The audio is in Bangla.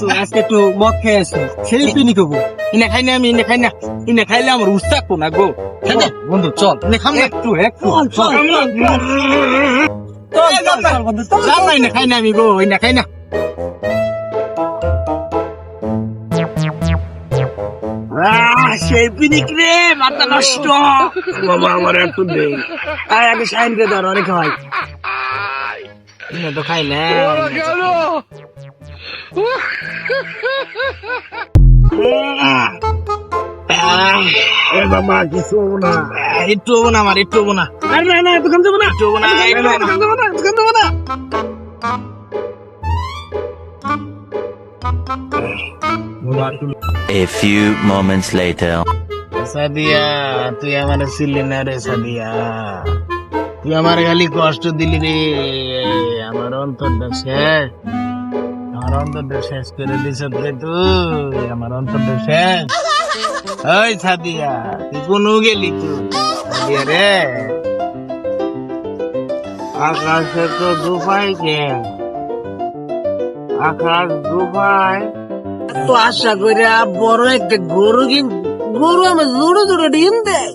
তো আজকে একটু মদ খেয়ে আসো। সেই পিনি খাব ইনে খাই না আমি ইনে খাই না। ইনে খাইলে আমার উস্তাক না গো বন্ধু চল। ইনে খাম না। একটু একটু। চল চল। ইনে খাই না আমি গো ইনে খাই না। সেই পিনিক রে মাথা নষ্ট। বাবা আমার একটু দে। আয় আগে সাইন রে ধর অনেক হয়। ইনে তো খাই না এ বাবা কিছু হব না একটু হব না আমার একটু হব না আরে না না দোকান যাব না একটু হব না দোকান যাব না দোকান যাব না A few moments later. Sadia তুই আমার ছিলি না রে সাদিয়া তুই আমার খালি কষ্ট দিলি রে অন্তরটা শেষ আমার অন্তরটা শেষ করে দিছ রে তুই আমার অন্তরটা শেষ ওই সাদিয়া তুই কোন গেলি তুই সাদিয়া রে আকাশে তো দুপাই কে আকাশ দুপাই তো আশা করে বড় একটা গরু কিন গরু আমার জোড়ো জোড়ো ডিম দেয়